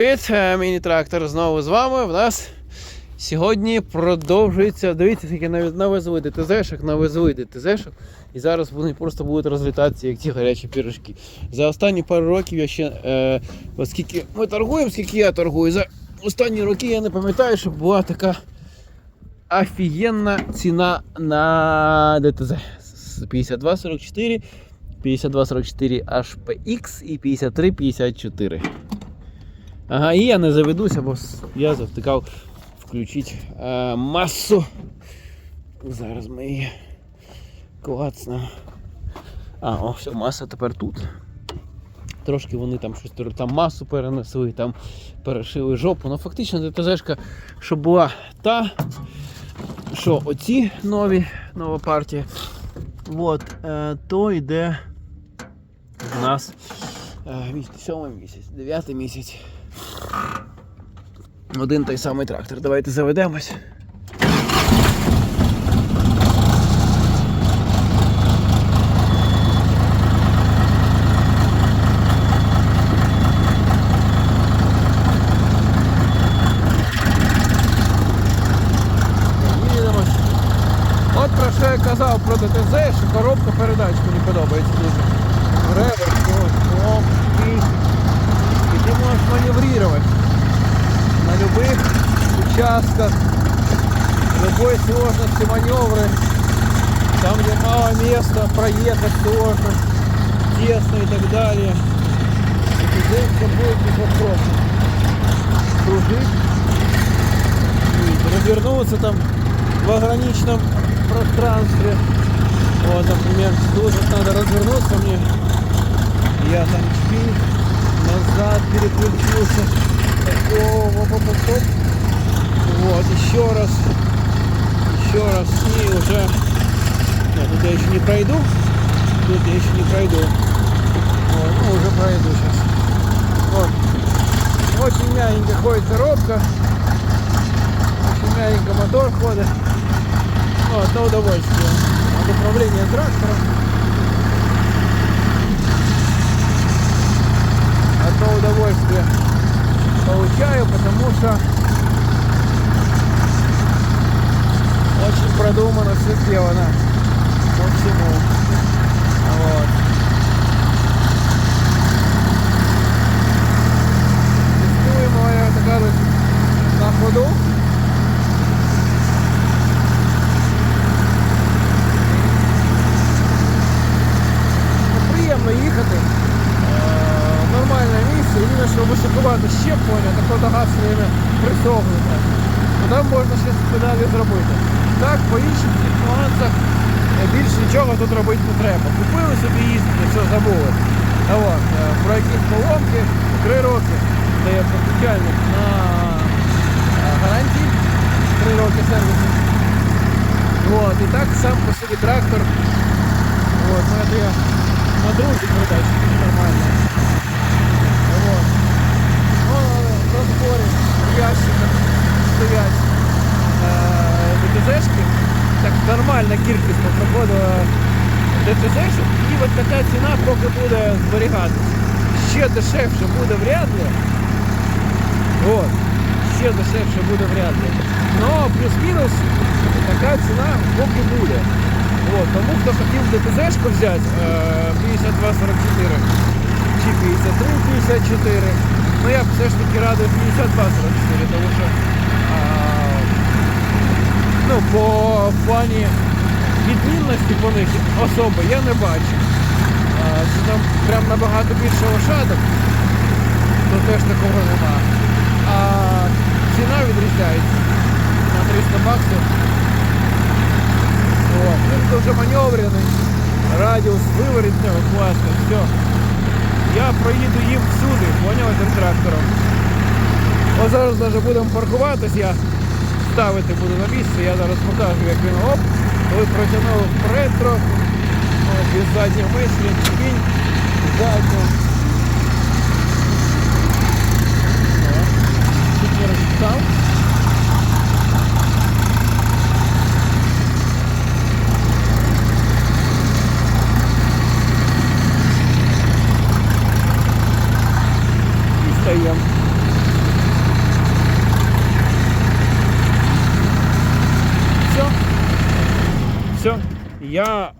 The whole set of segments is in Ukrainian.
Привіт, е, міні-трактор знову з вами. В нас сьогодні продовжується. Дивіться, скільки навіть навезли ДТЗшок, навезли ДТЗшок. І зараз вони просто будуть розлітатися, як ті гарячі пірожки. За останні пару років я ще, е, оскільки ми торгуємо, скільки я торгую, за останні роки я не пам'ятаю, щоб була така офігенна ціна на ДТЗ. 5244, 5244 HPX і 5354. Ага, і я не заведуся, бо я завтикав включити е, масу. Зараз ми її клацнемо. А, о, все, маса тепер тут. Трошки вони там щось там масу перенесли, там перешили жопу. Ну фактично ДТЗшка, що була та, що оці нові, нова партія. От, е, то йде в нас е, місяць, сьомий місяць, дев'ятий місяць. Один той самий трактор. Давайте заведемось. От про що я казав про ДТЗ, що коробка передач мені подобається дуже. Любых участках, любой сложности маневры, там где мало места, проехать сложно, тесно и так далее. И здесь все будет без вопросов. Кружить, развернуться там в ограниченном пространстве. Вот, например, тут надо развернуться мне. Я там чпи, назад переключился. Вот, еще раз. Еще раз. И уже... Нет, тут я еще не пройду. Тут я еще не пройду. Вот, ну, уже пройду сейчас. Вот. Очень мягенько ходит коробка. Очень мягенько мотор ходит. Ну, одно удовольствие. От управления трактором. Одно удовольствие получаю, потому что очень продумано все сделано по всему. Вот. Тестуем, я так кажуть, на ходу. Ну, Приємно їхати. Е, Нормальне місце, єдине, що високувати щеплення, так от газ все время присохнути. Ну, Там можна ще педалі зробити. Так, по інших нюансах е, більш нічого тут робити не треба. Купили собі їздити, все забули. А от, е, про якісь поломки, три роки дає постачальник на е, гарантії, три роки сервісу. От, і так сам по собі трактор. От, ну, я на друзі передачі нормально. Вот. Ну, на зборі в стоять е, ДТЗшки. Так нормальна кількість проходила ДТЗшок. І от така ціна поки буде зберігатися. Ще дешевше буде вряд ли. От. Ще дешевше буде вряд ли. Но плюс-мінус така ціна поки буде. От, тому хто хотів ДТЗшку взяти е, 5244 чи 5354, ну я все ж таки радий 5244, тому що а, ну, по плані відмінності по них особи я не бачу. А, що там прям набагато більше лошадок, то теж такого нема. А ціна відрізняється на 300 баксів. Вот. Він дуже маневрений, радіус виворітнього класно, все. Я проїду їм всюди, поняв цим трактором. Ось зараз навіть будемо паркуватись, я ставити буду на місце, я зараз покажу, як він оп, коли протягнув вперед трохи, без задньої мислі, кінь, задню. О, Чуть не розчитав. І стаємо. Я,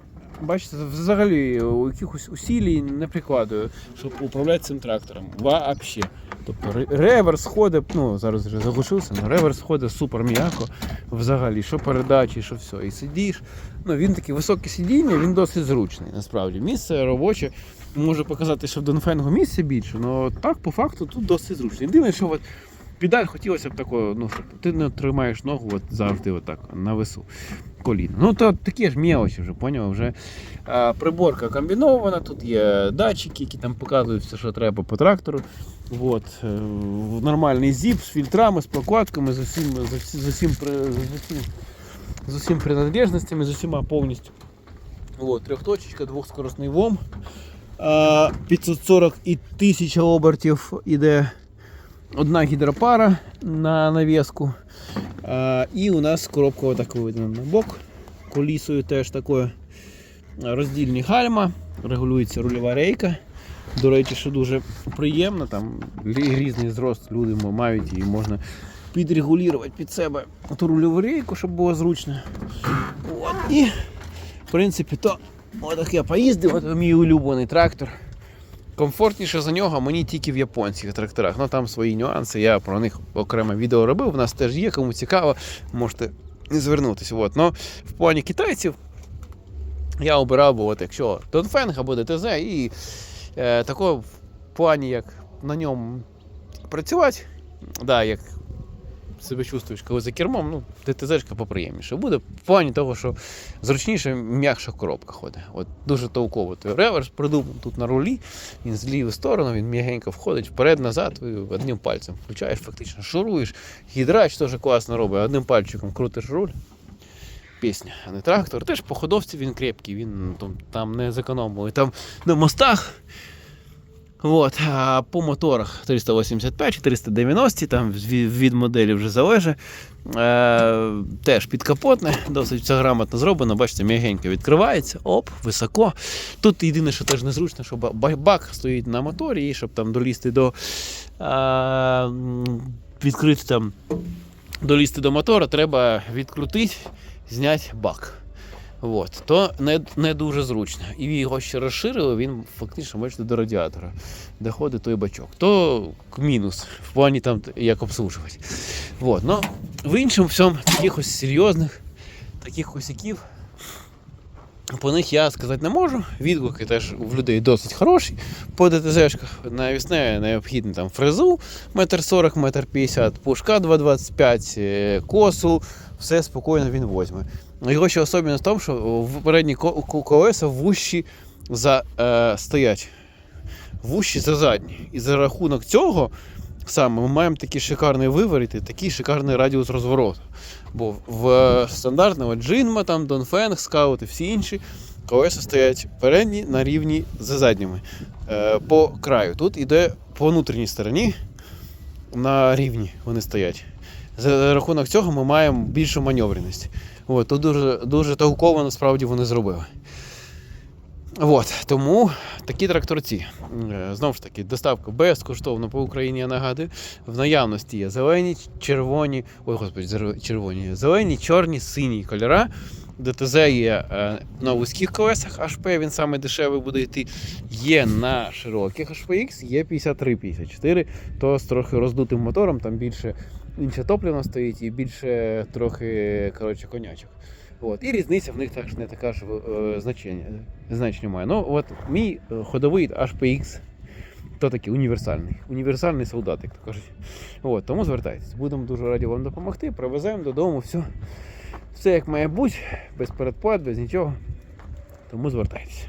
бачите, взагалі якихось усілій не прикладаю, щоб управляти цим трактором. Вообще. Тобто ре- реверс ходить, ну зараз вже заглушився, але реверс ходить супер м'яко взагалі, що передачі, що все. І сидиш. Ну, він такий високе сидіння, він досить зручний, насправді. Місце робоче. Може показати, що в Донфенгу місце більше, але так по факту тут досить зручно. Єдине, що от педаль хотілося б такого, ну, щоб ти не тримаєш ногу от завжди отак на весу коліна. Ну то такі ж мелочі вже, поняв, вже а, приборка комбінована, тут є датчики, які там показують все, що треба по трактору. От, е, нормальний зіп з фільтрами, з прокладками, з усім, з усі- з усім, при- з усім, з усім принадлежностями, з усіма повністю. От, трьохточечка, двохскоростний ВОМ. А, 540 і 1000 обертів іде одна гідропара на навіску. А, і у нас коробка отак виведена на бок. Колісою теж такою. Роздільні гальма, регулюється рульова рейка. До речі, що дуже приємно, там різний зрост люди мають і можна підрегулювати під себе ту рульову рейку, щоб було зручно. От. І в принципі, то отак я поїздив, от мій улюблений трактор. Комфортніше за нього мені тільки в японських тракторах. Ну там свої нюанси, я про них окреме відео робив. У нас теж є, кому цікаво, можете звернутися. От. Но в плані китайців я обирав, бо от, якщо Донфенг або ДТЗ, і е, такого в плані, як на ньому працювати, да, як себе чувствуєш, коли за кермом, ну, ДТЗ-шка поприємніше буде. В плані того, що зручніше, м'якша коробка ходить. От дуже толково. Той реверс придумав тут на рулі, він з лівої сторони, він м'ягенько входить вперед-назад, одним пальцем включаєш, фактично шуруєш. Гідрач теж класно робить, одним пальчиком крутиш руль. Пісня, а не трактор. Теж по ходовці він крепкий, він там, там не зекономив. Там на мостах. От, а по моторах 385 490, там від, моделі вже залежить. Е, теж підкапотне, досить все грамотно зроблено. Бачите, м'ягенько відкривається, оп, високо. Тут єдине, що теж незручно, що ба- бак стоїть на моторі, і щоб там долізти до е, відкрити там, долізти до мотора, треба відкрутити, зняти бак. От, то не, не дуже зручно. І його ще розширили, він фактично бачите, до радіатора доходить той бачок. То мінус в плані там як обслужувати. От, ну, в іншому всьому таких ось серйозних таких косяків по них я сказати не можу. Відгуки теж в людей досить хороші. По ДТЗшках навісне необхідно там фрезу 1,40 м, 1,50 м, пушка 2,25 е, косу, все спокійно він возьме. Його ще особливість в тому, що в передні ко- ко- колеса вущі за, е, стоять. Вущі за задні. І за рахунок цього саме ми маємо такий шикарний виворіт і такий шикарний радіус розвороту. Бо в е, стандартного джинма, там Донфенг, скаут і всі інші колеса стоять передні на рівні за задніми е, по краю. Тут іде по внутрішній стороні на рівні вони стоять. За рахунок цього ми маємо більшу маневреність. От, тут дуже, дуже толково насправді вони зробили. От, тому такі тракторці. Е, Знову ж таки, доставка безкоштовно по Україні, я нагадую. В наявності є зелені, червоні, ой, господи, червоні, зелені, чорні, сині кольора. ДТЗ є е, на вузьких колесах HP, він саме дешевий буде йти. Є на широких HPX, є 53-54, то з трохи роздутим мотором, там більше інше топливо стоїть і більше трохи коротше, конячок. От. І різниця в них теж не така ж е, значення, значення має. Ну, от мій е, ходовий HPX, то такий універсальний. Універсальний солдат, як то кажуть. От, тому звертайтесь. Будемо дуже раді вам допомогти. Привеземо додому все. Все як має бути, без передплат, без нічого. Тому звертайтеся.